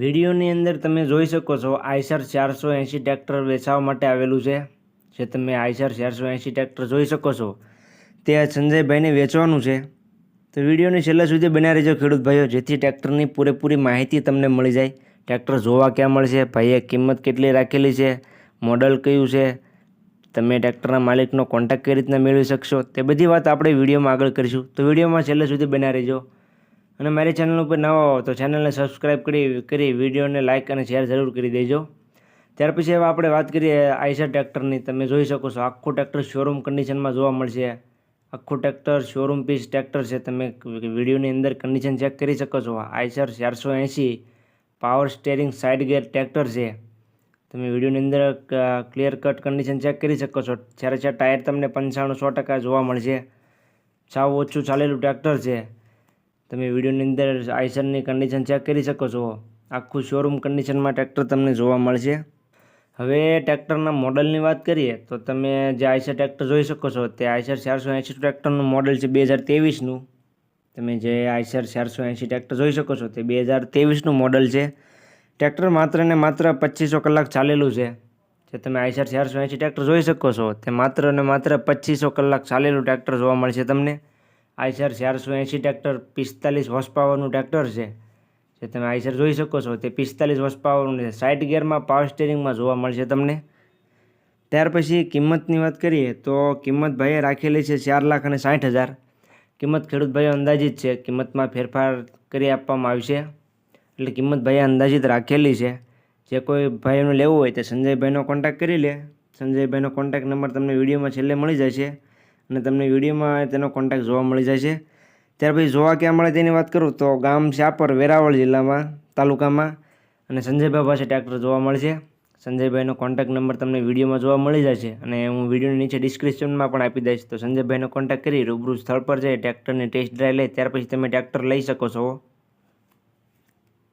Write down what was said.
વિડીયોની અંદર તમે જોઈ શકો છો આઈસર ચારસો એંશી ટ્રેક્ટર વેચાવા માટે આવેલું છે. જે તમે આઈસર ચારસો એંશી ટ્રેક્ટર જોઈ શકો છો. તે સંજયભાઈને વેચવાનું છે. તો વિડીયોની છેલ્લા સુધી બન્યા રહેજો ખેડૂત ભાઈઓ, જેથી ટ્રેક્ટરની પૂરેપૂરી માહિતી તમને મળી જાય. ટ્રેક્ટર જોવા ક્યાં મળશે? ભાઈએ કિંમત કેટલી રાખેલી છે? મોડલ કયું છે? તમે ટ્રેક્ટરના માલિકનો કોન્ટેક્ટ કઈ રીતના મેળવી શકશો? તે બધી વાત આપણે વિડીયોમાં આગળ કરીશું. તો વિડીયોમાં છેલ્લે સુધી બન્યા રહેજો. અને મારી ચેનલ ઉપર નવા હો તો ચેનલને સબસ્ક્રાઈબ કરી કરી વિડીયોને લાઇક અને શેર જરૂર કરી દેજો. ત્યાર પછી હવે આપણે વાત કરીએ આઈસર ટ્રેક્ટરની. તમે જોઈ શકો છો, આખું ટ્રેક્ટર શોરૂમ કન્ડિશનમાં જોવા મળશે. આખું ટ્રેક્ટર શોરૂમ પીસ ટ્રેક્ટર છે. તમે વિડીયોની અંદર કન્ડિશન ચેક કરી શકો છો. આઈસર ચારસો એંસી power steering side gear tractor છે. તમે વિડીયોની અંદર ક્લિયર કટ કન્ડિશન ચેક કરી શકો છો. જ્યારે ચાર ટાયર તમને પંચાણું સો ટકા જોવા મળશે. સાવ ઓછું ચાલેલું ટ્રેક્ટર છે. તમે વિડીયોની અંદર આઈસરની કન્ડિશન ચેક કરી શકો છો. આખું શોરૂમ કન્ડિશનમાં ટ્રેક્ટર તમને જોવા મળશે. હવે ટ્રેક્ટરના મોડલની વાત કરીએ, તો તમે જે આઈસર ટ્રેક્ટર જોઈ શકો છો, તે આઈસર ચારસો એંશી ટ્રેક્ટરનું મોડલ છે બે હજાર ત્રેવીસનું. તમે જે આઈસર ચારસો એંશી ટ્રેક્ટર જોઈ શકો છો, તે બે હજાર ત્રેવીસનું મોડલ છે. ટ્રેક્ટર માત્ર ને માત્ર પચીસો કલાક ચાલેલું છે. જે તમે આઈસર ચારસો એંશી ટ્રેક્ટર જોઈ શકો છો, તે માત્ર ને માત્ર પચીસો કલાક ચાલેલું ટ્રેક્ટર જોવા મળશે તમને. આઈસર ચારસો એંશી ટ્રેક્ટર પિસ્તાલીસ હોર્સ પાવરનું ટ્રેક્ટર છે. જે તમે આઈસર જોઈ શકો છો, તે પિસ્તાલીસ હોર્સ પાવરનું છે. સાઇડ ગિયરમાં પાવર સ્ટેરિંગમાં જોવા મળશે તમને. ત્યાર પછી કિંમતની વાત કરીએ, તો કિંમત ભાઈએ રાખેલી છે ચાર લાખ અને સાઠ હજાર. કિંમત ખેડૂત ભાઈઓ અંદાજિત છે, કિંમતમાં ફેરફાર કરી આપવામાં આવશે. એટલે કિંમત ભાઈએ અંદાજિત રાખેલી છે. જે કોઈ ભાઈનું લેવું હોય તે સંજયભાઈનો કોન્ટેક્ટ કરી લે. સંજયભાઈનો કોન્ટેક્ટ નંબર તમને વિડીયોમાં છેલ્લે મળી જશે. અને તમને વિડીયોમાં તેનો કોન્ટેક્ટ જોવા મળી જાય છે. ત્યાર પછી જોવા ક્યાં મળે તેની વાત કરું તો ગામ શાપર વેરાવળ જિલ્લામાં, તાલુકામાં અને સંજયભાઈ પાસે ટ્રેક્ટર જોવા મળશે સંજયભાઈનો કોન્ટેક્ટ નંબર તમને વિડીયોમાં જોવા મળી જશે અને હું વિડીયોની નીચે ડિસ્ક્રિપ્શનમાં પણ આપી દઈશ. તો સંજયભાઈનો કોન્ટેક્ટ કરી રૂબરૂ સ્થળ પર જઈ ટ્રેક્ટરની ટેસ્ટ ડ્રાઈવ લઈ ત્યાર પછી તમે ટ્રેક્ટર લઈ શકો છો.